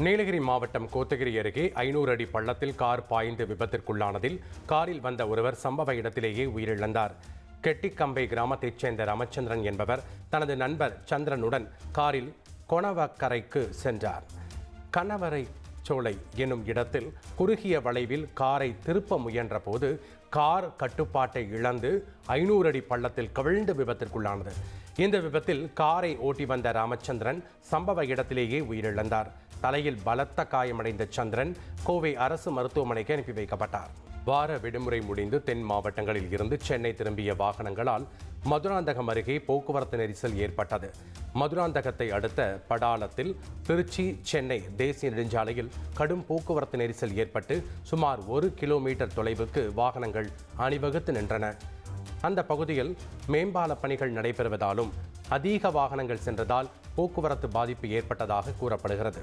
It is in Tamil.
நீலகிரி மாவட்டம் கோத்தகிரி அருகே ஐநூறு அடி பள்ளத்தில் கார் பாய்ந்து விபத்திற்குள்ளானதில் காரில் வந்த ஒருவர் சம்பவ இடத்திலேயே உயிரிழந்தார். கெட்டிக்கம்பை கிராமத்தைச் சேர்ந்த ராமச்சந்திரன் என்பவர் தனது நண்பர் சந்திரனுடன் காரில் கொணவக்கரைக்கு சென்றார். கணவரை சோலை என்னும் இடத்தில் குறுகிய வளைவில் காரை திருப்ப முயன்றபோது கார் கட்டுப்பாட்டை இழந்து ஐநூறு அடி பள்ளத்தில் கவிழ்ந்து விபத்திற்குள்ளானது. இந்த விபத்தில் காரை ஓட்டி வந்த ராமச்சந்திரன் சம்பவ இடத்திலேயே உயிரிழந்தார். தலையில் பலத்த காயமடைந்த சந்திரன் கோவை அரசு மருத்துவமனைக்கு அனுப்பி வைக்கப்பட்டார். வார விடுமுறை முடிந்து தென் மாவட்டங்களில் இருந்து சென்னை திரும்பிய வாகனங்களால் மதுராந்தகம் அருகே போக்குவரத்து நெரிசல் ஏற்பட்டது. மதுராந்தகத்தை அடுத்த படாலத்தில் திருச்சி சென்னை தேசிய நெடுஞ்சாலையில் கடும் போக்குவரத்து நெரிசல் ஏற்பட்டு சுமார் ஒரு கிலோமீட்டர் தொலைவுக்கு வாகனங்கள் அணிவகுத்து நின்றன. அந்த பகுதியில் மேம்பால பணிகள் நடைபெறுவதாலும் அதிக வாகனங்கள் சென்றதால் போக்குவரத்து பாதிப்பு ஏற்பட்டதாக கூறப்படுகிறது.